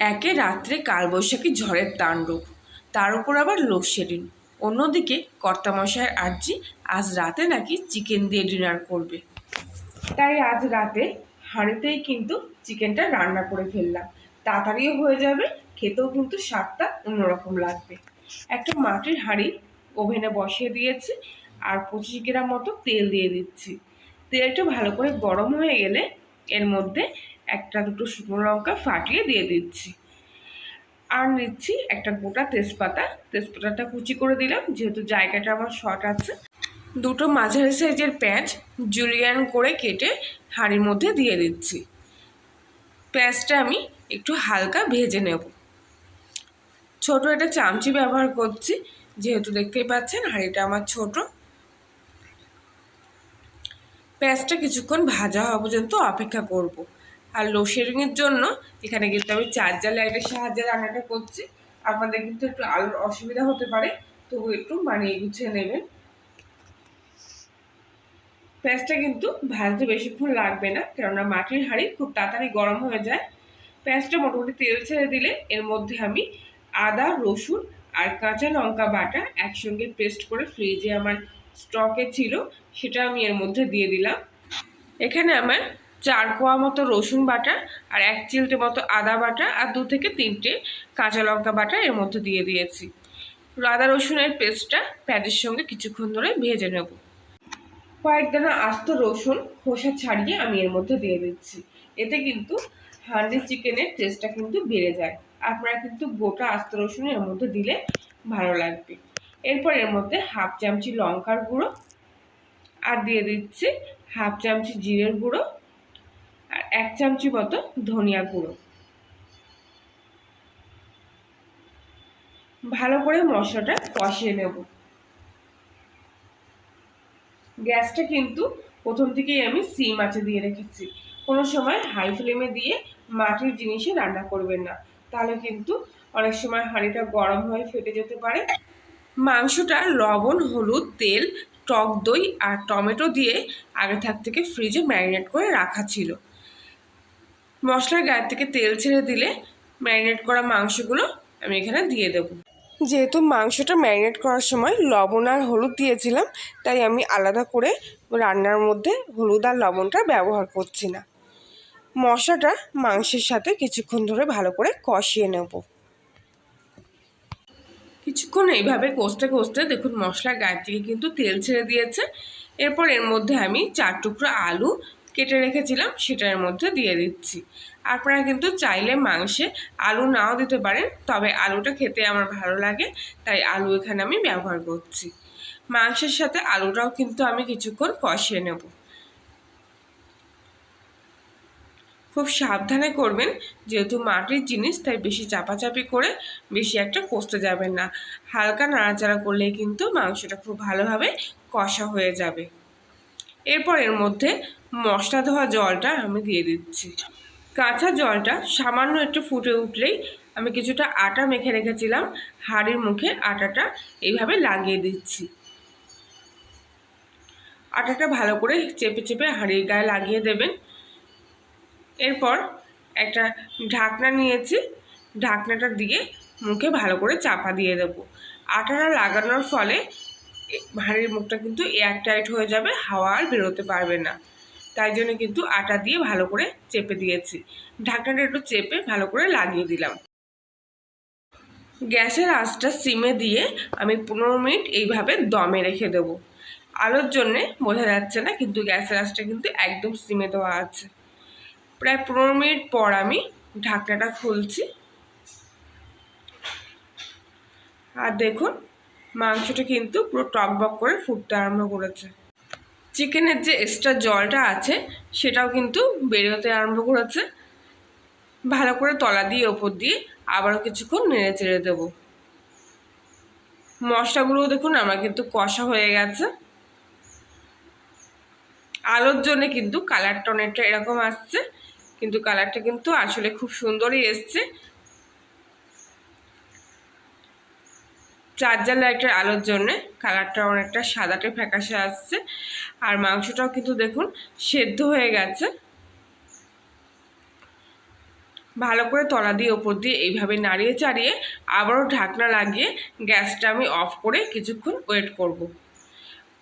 একে রাত্রে কালবৈশাখী ঝড়ের তাণ্ডব। তার উপর আবার লোডশেডিং অন্যদিকে কর্তামশায়ের আর্জি আজ রাতে নাকি চিকেন দিয়ে ডিনার করবে। তাই আজ রাতে হাঁড়িতেই কিন্তু চিকেনটা রান্না করে ফেললাম। তাড়াতাড়িও হয়ে যাবে, খেতেও কিন্তু স্বাদটা অন্যরকম লাগবে। একটা মাটির হাঁড়ি ওভেনে বসিয়ে দিয়েছি আর পঁচিশ গ্রাম মতো তেল দিয়ে দিচ্ছি। তেলটা ভালো করে গরম হয়ে গেলে এর মধ্যে একটা দুটো শুকনো লঙ্কা ফাটিয়ে দিয়ে দিচ্ছি। আর নিচ্ছি একটা গোটা তেজপাতা। তেজপাতাটা কুচি করে দিলাম, যেহেতু জায়গাটা আমার শর্ট আছে। দুটো মাঝারি সাইজের পেঁয়াজ জুলিয়ান করে কেটে হাঁড়ির মধ্যে দিয়ে দিচ্ছি। পেঁয়াজটা আমি একটু হালকা ভেজে নেব। ছোট একটা চামচি ব্যবহার করছি, যেহেতু দেখতেই পাচ্ছেন হাঁড়িটা আমার ছোট। পেঁয়াজটা কিছুক্ষণ ভাজা হওয়া পর্যন্ত অপেক্ষা করব। আর লোশেরিংয়ের জন্য এখানে কিন্তু আমি চার্জার লাইটের সাহায্যে রান্নাটা করছি। আপনাদের কিন্তু একটু আলোর অসুবিধা হতে পারে, তবু একটু বানিয়ে গুছিয়ে নেবেন। পেঁয়াজটা কিন্তু ভাজতে বেশিক্ষণ লাগবে না, কেননা মাটির হাঁড়ি খুব তাড়াতাড়ি গরম হয়ে যায়। পেঁয়াজটা মোটামুটি তেল ছেড়ে দিলে এর মধ্যে আমি আদা, রসুন আর কাঁচা লঙ্কা বাটা একসঙ্গে পেস্ট করে ফ্রিজে আমার স্টকে ছিল, সেটা আমি এর মধ্যে দিয়ে দিলাম। এখানে আমার চার কোয়া মতো রসুন বাটা আর এক চিলটে মতো আদা বাটা আর দু থেকে তিনটে কাঁচা লঙ্কা বাটা এর মধ্যে দিয়ে দিয়েছি। আদা রসুনের পেস্টটা প্যাজের সঙ্গে কিছুক্ষণ ধরে ভেজে নেব। কয়েকদানা আস্ত রসুন খোসা ছাড়িয়ে আমি এর মধ্যে দিয়ে দিচ্ছি। এতে কিন্তু হান্ডি চিকেনের টেস্টটা কিন্তু বেড়ে যায়। আপনারা কিন্তু গোটা আস্ত রসুন এর মধ্যে দিলে ভালো লাগবে। এরপর এর মধ্যে হাফ চামচি লঙ্কার গুঁড়ো আর দিয়ে দিচ্ছি হাফ চামচি জিরের গুঁড়ো আর এক চামচি মতো ধনিয়া গুঁড়ো। ভালো করে মশলাটা কষিয়ে নেব। গ্যাসটা কিন্তু প্রথম থেকেই আমি সিম আছে দিয়ে রেখেছি। কোনো সময় হাই ফ্লেমে দিয়ে মাটির জিনিসে রান্না করবেন না। তাহলে কিন্তু অনেক সময় হাঁড়িটা গরম হয়ে ফেটে যেতে পারে। মাংসটা লবণ, হলুদ, তেল, টক দই আর টমেটো দিয়ে আগে থাক থেকে ফ্রিজে ম্যারিনেট করে রাখা ছিল। মশলার গায়ে থেকে তেল ছেড়ে দিলে ম্যারিনেট করা মাংসগুলো আমি এখানে দিয়ে দেব। যেহেতু মাংসটা ম্যারিনেট করার সময় লবণ আর হলুদ দিয়েছিলাম, তাই আমি আলাদা করে রান্নার মধ্যে হলুদ আর লবণটা ব্যবহার করছি না। মশলাটা মাংসের সাথে কিছুক্ষণ ধরে ভালো করে কষিয়ে নেব। কিছুক্ষণ এইভাবে কষতে কষতে দেখুন মশলার গায়ে থেকে কিন্তু তেল ছেড়ে দিয়েছে। এরপর এর মধ্যে আমি চার টুকরো আলু কেটে রেখেছিলাম, সেটার মধ্যে দিয়ে দিচ্ছি। আপনারা কিন্তু চাইলে মাংসে আলু নাও দিতে পারেন, তবে আলুটা খেতে আমার ভালো লাগে, তাই আলু এখানে আমি ব্যবহার করছি। মাংসের সাথে আলুটাও কিন্তু আমি কিছুক্ষণ কষিয়ে নেব। খুব সাবধানে করবেন, যেহেতু মাটির জিনিস, তাই বেশি চাপাচাপি করে বেশি একটা কষতে যাবেন না। হালকা নাড়াচাড়া করলেই কিন্তু মাংসটা খুব ভালোভাবে কষা হয়ে যাবে। এরপর এর মধ্যে মশলা ধোয়া জলটা আমি দিয়ে দিচ্ছি। কাঁচা জলটা সামান্য একটু ফুটে উঠলেই আমি কিছুটা আটা মেখে রেখেছিলাম, হাড়ির মুখে আটাটা এইভাবে লাগিয়ে দিচ্ছি। আটাটা ভালো করে চেপে চেপে হাঁড়ির গায়ে লাগিয়ে দেবেন। এরপর একটা ঢাকনা নিয়েছি, ঢাকনাটা দিয়ে মুখে ভালো করে চাপা দিয়ে দেবো। আটাটা লাগানোর ফলে হাঁড়ির মুখটা কিন্তু এয়ার টাইট হয়ে যাবে, হাওয়া আর বেরোতে পারবে না। তাই জন্য কিন্তু আটা দিয়ে ভালো করে চেপে দিয়েছি। ঢাকনাটা একটু চেপে ভালো করে লাগিয়ে দিলাম। গ্যাসের আঁচটা সিমে দিয়ে আমি পনেরো মিনিট এইভাবে দমে রেখে দেবো। আলোর জন্যে বোঝা যাচ্ছে না, কিন্তু গ্যাসের আঁচটা কিন্তু একদম সিমে দেওয়া আছে। প্রায় পনেরো মিনিট পর আমি ঢাকনাটা খুলছি। আর দেখুন, মাংসটা কিন্তু পুরো টকবক করে ফুটতে আরম্ভ করেছে। চিকেনের যে এক্সট্রা জলটা আছে, সেটাও কিন্তু বেরোতে আরম্ভ করেছে। ভালো করে তলা দিয়ে, ওপর দিয়ে আবারও কিছুক্ষণ নেড়ে চেড়ে দেবো। মশলাগুলোও দেখুন আমার কিন্তু কষা হয়ে গেছে। আলোর জন্য কিন্তু কালারটা অনেকটা এরকম আসছে, কিন্তু কালারটা কিন্তু আসলে খুব সুন্দরই এসছে। চার্জার লাইটের আলোর জন্যে কালারটা অনেকটা সাদাটে ফ্যাকাশে আসছে। আর মাংসটাও কিন্তু দেখুন সেদ্ধ হয়ে গেছে। ভালো করে তলা দিয়ে ওপর দিয়ে এইভাবে নাড়িয়ে চাড়িয়ে আবারও ঢাকনা লাগিয়ে গ্যাসটা আমি অফ করে কিছুক্ষণ ওয়েট করব।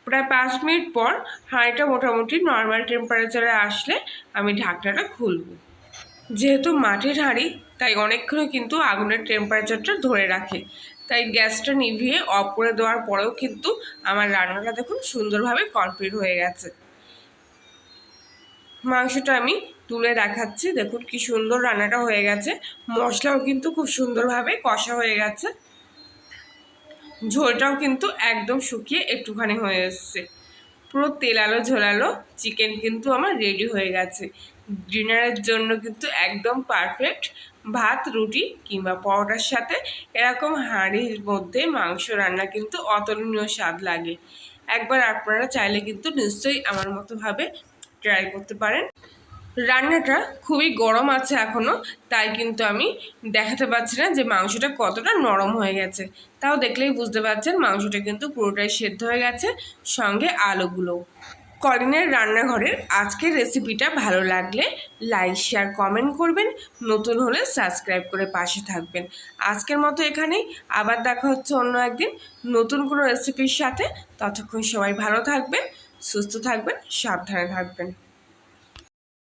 প্রায় পাঁচ মিনিট পর হাঁড়িটা মোটামুটি নর্মাল টেম্পারেচারে আসলে আমি ঢাকনাটা খুলব। যেহেতু মাটির হাঁড়ি, তাই অনেকক্ষণ কিন্তু আগুনের টেম্পারেচারটা ধরে রাখে। তাই গ্যাসটা নিভিয়ে অফ করে দেওয়ার পরেও কিন্তু আমার রান্নাটা দেখুন সুন্দরভাবে কমপ্লিট হয়ে গেছে। মাংসটা আমি তুলে দেখাচ্ছি। দেখুন কি সুন্দর রান্নাটা হয়ে গেছে। মশলাও কিন্তু খুব সুন্দরভাবে কষা হয়ে গেছে। ঝোলটাও কিন্তু একদম শুকিয়ে একটুখানি হয়ে এসছে। পুরো তেলালো ঝোলালো চিকেন কিন্তু আমার রেডি হয়ে গেছে। ডিনারের জন্য কিন্তু একদম পারফেক্ট ভাত, রুটি কিংবা পরোটার সাথে এরকম হাঁড়ির মধ্যে মাংস রান্না কিন্তু অতুলনীয় স্বাদ লাগে। একবার আপনারা চাইলে কিন্তু নিশ্চয়ই আমার মতোভাবে ট্রাই করতে পারেন। রান্নাটা খুবই গরম আছে এখনও তাই কিন্তু আমি দেখাতে পারছি না যে মাংসটা কতটা নরম হয়ে গেছে। তাও দেখলেই বুঝতে পারছেন মাংসটা কিন্তু পুরোটাই সেদ্ধ হয়ে গেছে, সঙ্গে আলুগুলো কলিনের রান্নাঘরের আজকের রেসিপিটা ভালো লাগলে লাইক শেয়ার কমেন্ট করবেন। নতুন হলে সাবস্ক্রাইব করে পাশে থাকবেন। আজকের মতো এখানেই। আবার দেখা হচ্ছে অন্য একদিন নতুন কোনো রেসিপির সাথে। ততক্ষণ সবাই ভালো থাকবেন, সুস্থ থাকবেন, সাবধানে থাকবেন।